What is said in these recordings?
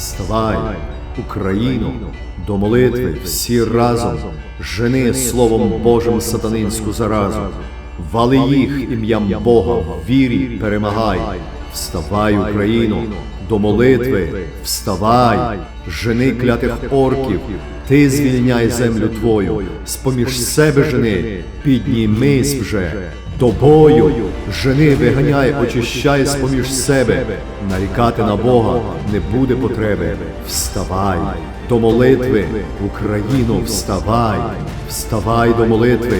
Вставай, Україно, до молитви всі разом, жени Словом Божим сатанинську заразу, вали їх ім'ям Бога, в вірі перемагай. Вставай, Україно, до молитви, вставай, жени клятих орків, ти звільняй землю твою, з-поміж себе жени, піднімись вже. До бою, жени виганяй, очищай з-поміж себе, нарікати на Бога не буде потреби. Вставай до молитви, Україно, вставай, вставай. До молитви,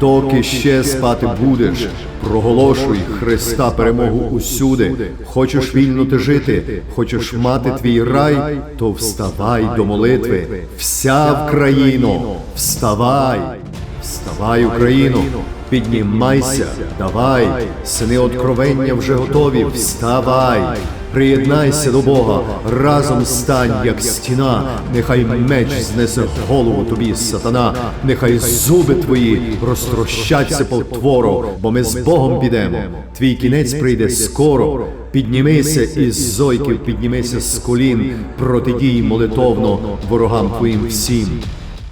доки ще спати будеш. Проголошуй Христа перемогу усюди. Хочеш вільно ти жити, хочеш мати твій рай, то вставай до молитви. Вся в країну, вставай, вставай, Україно. Піднімайся, давай, сини откровення вже готові, вставай, приєднайся до Бога, разом стань, як стіна, нехай меч знесе голову тобі, сатана, нехай зуби твої розтрощаться потворо, бо ми з Богом підемо. Твій кінець прийде скоро. Піднімися із зойків, піднімися з колін, протидій молитовно ворогам твоїм всім.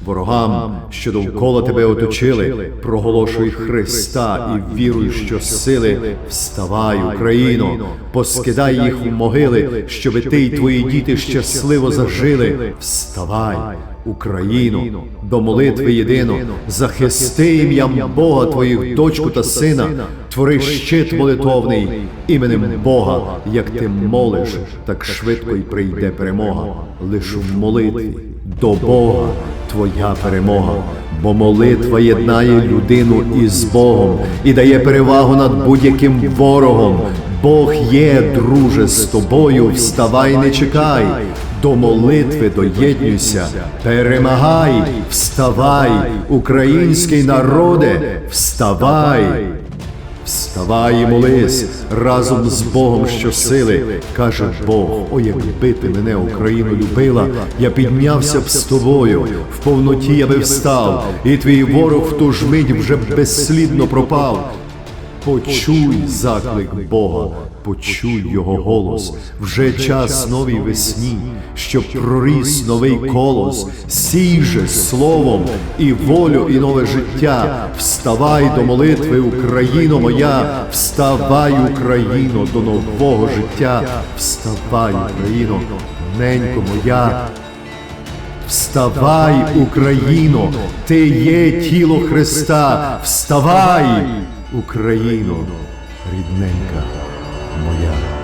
Ворогам, що довкола тебе оточили, проголошуй Христа і віруй, що сили вставай, Україно, поскидай їх в могили, щоби ти й твої діти щасливо зажили. Вставай, Україно, до молитви єдино, захисти ім'ям Бога твоїх дочку та сина, твори щит молитовний іменем Бога, як ти молиш, так швидко й прийде перемога. Лиш в молитві. до Бога твоя перемога, бо молитва єднає людину із Богом і дає перевагу над будь-яким ворогом. Бог є, друже, з тобою. Вставай, не чекай. До молитви доєднюйся, перемагай, вставай, український народе, вставай. Вставай і молись разом з Богом щосили, каже Бог, о, якби ти мене, Україну, любила, я піднявся б з тобою, в повноті я би встав, і твій ворог в ту ж мить вже безслідно пропав. Почуй заклик Бога, почуй його голос. Вже час новій весні, щоб проріс новий колос, сій же словом і волю, і нове життя. Вставай до молитви, Україно моя, вставай, Україно, до нового життя. Вставай, Україно, ненько моя. Вставай, Україно, ти є тіло Христа. Вставай, Україно, рідненька моя.